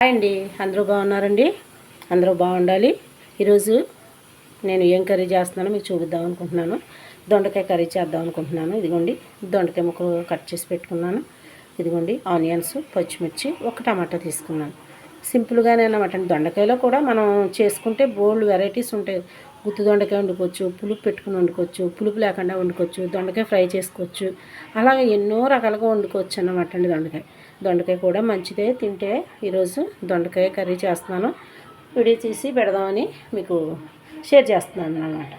Hi అండి. అందరూ బాగున్నారండి? అందరూ బాగుండాలి. ఈరోజు నేను ఏం కర్రీ చేస్తున్నానో మీకు చూపిద్దాం అనుకుంటున్నాను. దొండకాయ కర్రీ చేద్దాం అనుకుంటున్నాను. ఇదిగోండి దొండకాయ ముక్కలు కట్ చేసి పెట్టుకున్నాను. ఇదిగోండి ఆనియన్స్ పచ్చిమిర్చి ఒక టమాటా తీసుకున్నాను. సింపుల్గానే అన్నమాట దొండకాయలో కూడా మనం చేసుకుంటే బోల్డ్ వెరైటీస్ ఉంటాయి. గుత్తి దొండకాయ వండుకోవచ్చు పులుపు పెట్టుకుని వండుకోవచ్చు పులుపు లేకుండా వండుకోవచ్చు దొండకాయ ఫ్రై చేసుకోవచ్చు. అలాగే ఎన్నో రకాలుగా వండుకోవచ్చు అన్నమాట అండి దొండకాయ. దొండకాయ కూడా మంచిదే. తింటే ఈరోజు దొండకాయ కర్రీ చేస్తున్నాను. వీడియో తీసి పెడదామని మీకు షేర్ చేస్తున్నాను అన్నమాట.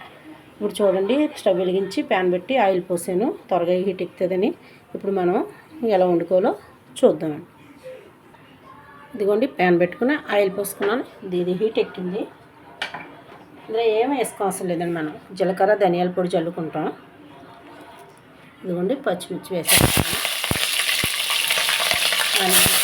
ఇప్పుడు చూడండి స్టవ్ వెలిగించి ప్యాన్ పెట్టి ఆయిల్ పోసాను. త్వరగా హీట్ ఎక్కుతుందని ఇప్పుడు మనం ఎలా వండుకోవాలో చూద్దాం. ఇదిగోండి ప్యాన్ పెట్టుకుని ఆయిల్ పోసుకున్నాను. ఇది హీట్ ఎక్కింది. ఇందులో ఏం వేసుకోవాల్సిన లేదండి మనం. జీలకర్ర ధనియాల పొడి చల్లుకుంటాం. ఇదిగోండి పచ్చిమిర్చి వేసేస్తాను ఆనియన్స్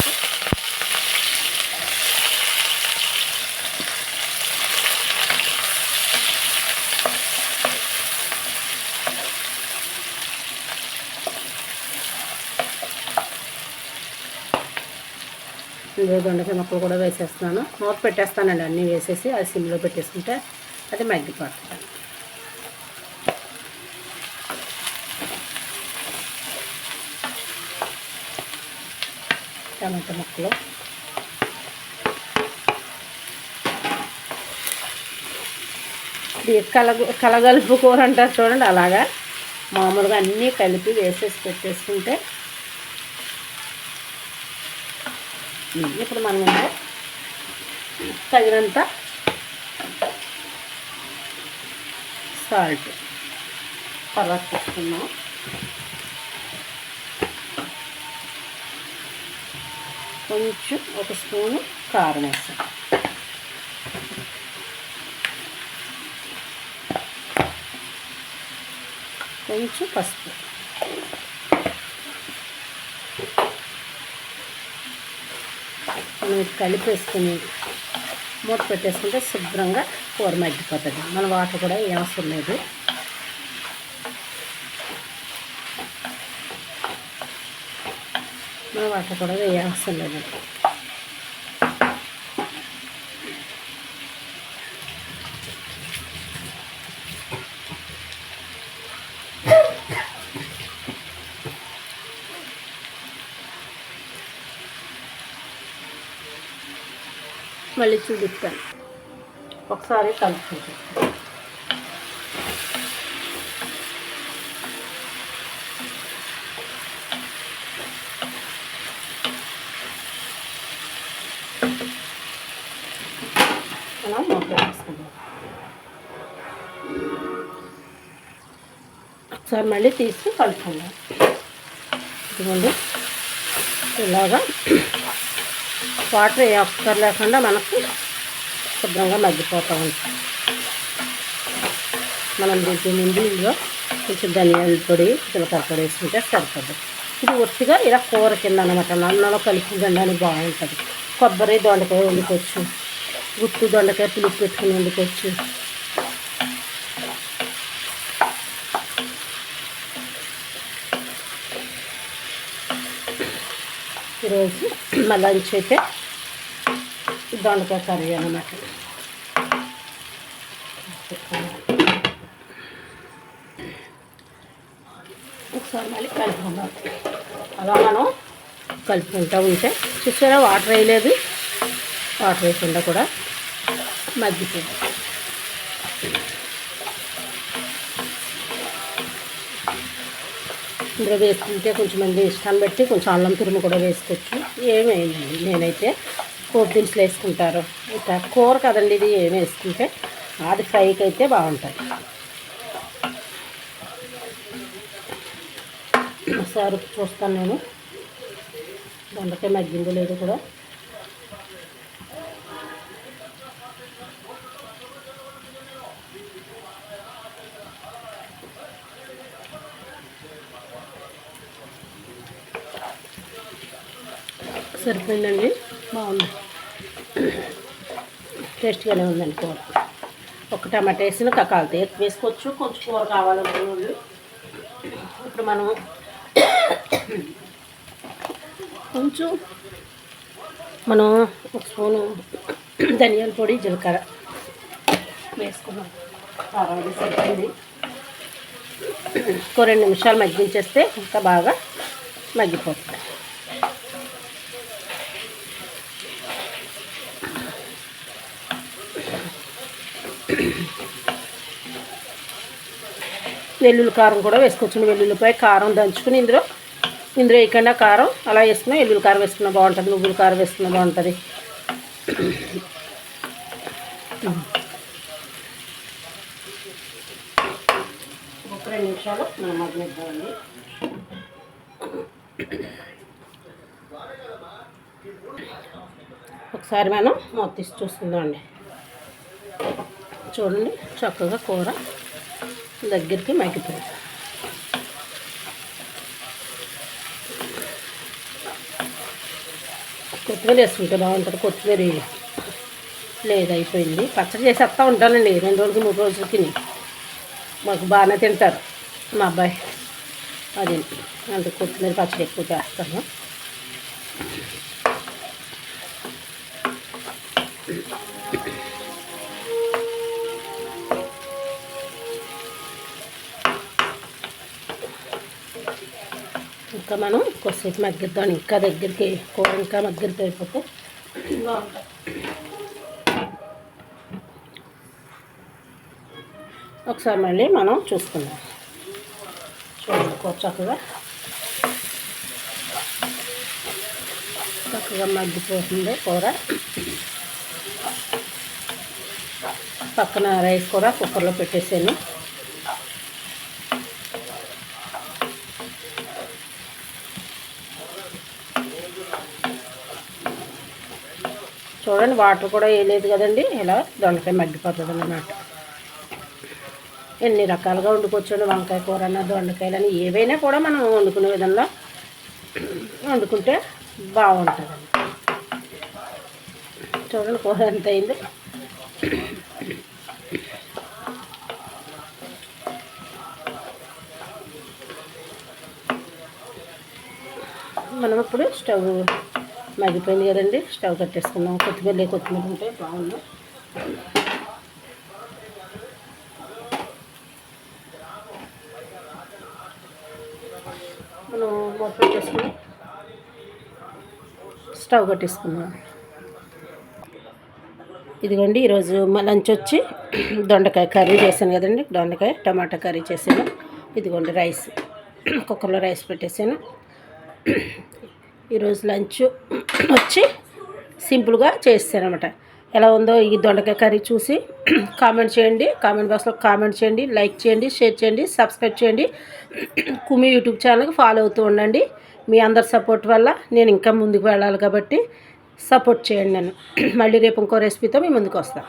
ఇందులో దొండకాయ ముక్కలు కూడా వేసేస్తున్నాను. మూత పెట్టేస్తానండి అన్నీ వేసేసి అది సిమ్లో పెట్టేసుకుంటే అది మగ్గిపోతుంది. టమాటా ముక్కలు. ఇది కలగ కలగలుపు కూర అంటారు చూడండి అలాగా. మామూలుగా అన్నీ కలిపి వేసేసి పెట్టేసుకుంటే. ఇప్పుడు మనం తగినంత సాల్ట్ తర్వాత తీసుకున్నాం కొంచెం ఒక స్పూను కారం వేస్తాం. కొంచెం పసుపు. మనం కలిపేసుకుని మూత పెట్టేసుకుంటే శుభ్రంగా కూర మగ్గిపోతుంది. మన వాటర్ కూడా ఏం అవసరం లేదు. మన వాటర్ కూడా ఏ అవసరం లేదు మళ్ళీ చూపిస్తాను ఒకసారి కలుపుకుంటాను ఒకసారి మళ్ళీ తీసి కలుపుకుందాం. ఇదిగోండి. ఇలాగా వాటర్ ఏ ఒక్కరు లేకుండా మనకు శుభ్రంగా మగ్గిపోతూ ఉంటుంది మనం దీంట్లో ముందు ఇందులో కొంచెం ధనియాల పొడి జీలకర్ర పొడి వేసుకుంటే సరిపడదు ఇది ఒట్టిగా ఇలా కూర కింద అనమాట అన్నంలో కలిపి తినడానికి బాగుంటుంది. కొబ్బరి దొండకాయ వండుకోవచ్చు. గుత్తు దొండకాయ పులుపు పెట్టుకుని వండుకోవచ్చు. ఈరోజు మా లంచ్ అయితే దొండకాయ కర్రీ అనమాట ఒకసారి మళ్ళీ కలుపుకుందాం. అలా మనం కలుపుకుంటూ ఉంటే చూసారా వాటర్ వేయలేదు. వాటర్ వేయకుండా కూడా మగ్గిపోయింది. ఇందులో వేసుకుంటే కొంచెం మంది ఇష్టాన్ని బట్టి కొంచెం అల్లం తురుము కూడా వేసుకోవచ్చు. ఏమేయండి నేనైతే పోపు దినుసులు వేసుకుంటారు ఇట్లా కూర కదండి ఇది ఏమి వేసుకుంటే అది ఫ్రైకి అయితే బాగుంటుంది ఒకసారి చూస్తాను నేను. దొండకాయ మగ్గిందో లేదో కూడా. సరిపోయిందండి. బాగుంది. టేస్ట్గానే ఉందండి కూర? ఒక టమాటా వేసిన కకాలతో ఎక్కువ వేసుకోవచ్చు. కొంచెం కూర కావాలనుకునే వాళ్ళు. ఇప్పుడు మనం కొంచెం మనం ఒక స్పూను ధనియాల పొడి జీలకర్ర వేసుకున్నాం. కావాలి సరిపోయింది. ఇంకో రెండు నిమిషాలు మగ్గించేస్తే ఇంకా బాగా మగ్గిపోతుంది. వెల్లుల్లి కారం కూడా వేసుకోవచ్చు. వెల్లుల్లిపాయ కారం దంచుకుని ఇందులో ఇందులో వేయకుండా కారం అలా వేసుకున్నా వెల్లుల్లి కారం వేసుకున్నా బాగుంటుంది. నువ్వుల కారం వేసుకున్నా బాగుంటుంది. ఒక రెండు నిమిషాలు మనం మగ్గిద్దామండి ఒకసారి మనం మొత్తం తీసి చూసుకుందామండి. చూడండి చక్కగా కూర దగ్గరికి మగ్గిపోయింది. కొత్తిమీర వేసుకుంటే బాగుంటుంది కొత్తిమీర లేదు అయిపోయింది. పచ్చడి చేసేస్తా ఉంటానండి రెండు రోజులకి మూడు రోజులకి మాకు బాగానే తింటారు. మా అబ్బాయి అది అంటే కొత్తిమీర పచ్చడి ఎక్కువ చేస్తాను. ఇంకా మనం కొద్దిసేపు మగ్గిద్దాం ఇంకా దగ్గరికి కూర ఇంకా మగ్గిరికి అయిపోతే బాగుంటుంది ఒకసారి మళ్ళీ మనం చూసుకుందాం. చూడండి కూర చక్కగా చక్కగా మగ్గిపోతుంది కూర. పక్కన రైస్ కూడా కుక్కర్లో పెట్టేసాను. చూడండి వాటర్ కూడా వేయలేదు కదండి. ఇలా దొండకాయ మగ్గిపోతుంది అన్నమాట ఎన్ని రకాలుగా వండుకోవచ్చు వంకాయ కూర అన్న దొండకాయలు అని ఏవైనా కూడా మనం వండుకునే విధంగా వండుకుంటే బాగుంటుందండి. చూడండి కూర ఎంత అయింది. మనం ఇప్పుడు స్టవ్ మగ్గిపోయింది కదండి. స్టవ్ కట్టేసుకున్నాం. కొత్తిమీర కొత్తిమీర ఉంటే బాగుంది మనం మూత పెట్టేసుకుని స్టవ్ కట్టేసుకున్నాం ఇదిగోండి ఈరోజు మా లంచ్ వచ్చి దొండకాయ కర్రీ చేశాను కదండి. దొండకాయ టమాటా కర్రీ చేశాను. ఇదిగోండి రైస్. కుక్కర్లో రైస్ పెట్టేశాను. ఈరోజు లంచ్ వచ్చి సింపుల్గా చేస్తాను అనమాట ఎలా ఉందో ఈ దొండకాయ కర్రీ చూసి కామెంట్ చేయండి. కామెంట్ బాక్స్లో కామెంట్ చేయండి. లైక్ చేయండి షేర్ చేయండి సబ్స్క్రైబ్ చేయండి. కుమి యూట్యూబ్ ఛానల్కి ఫాలో అవుతూ ఉండండి. మీ అందరి సపోర్ట్ వల్ల నేను ఇంకా ముందుకు వెళ్ళాలి కాబట్టి సపోర్ట్ చేయండి నన్ను. మళ్ళీ రేపు ఇంకో రెసిపీతో మీ ముందుకు వస్తాను.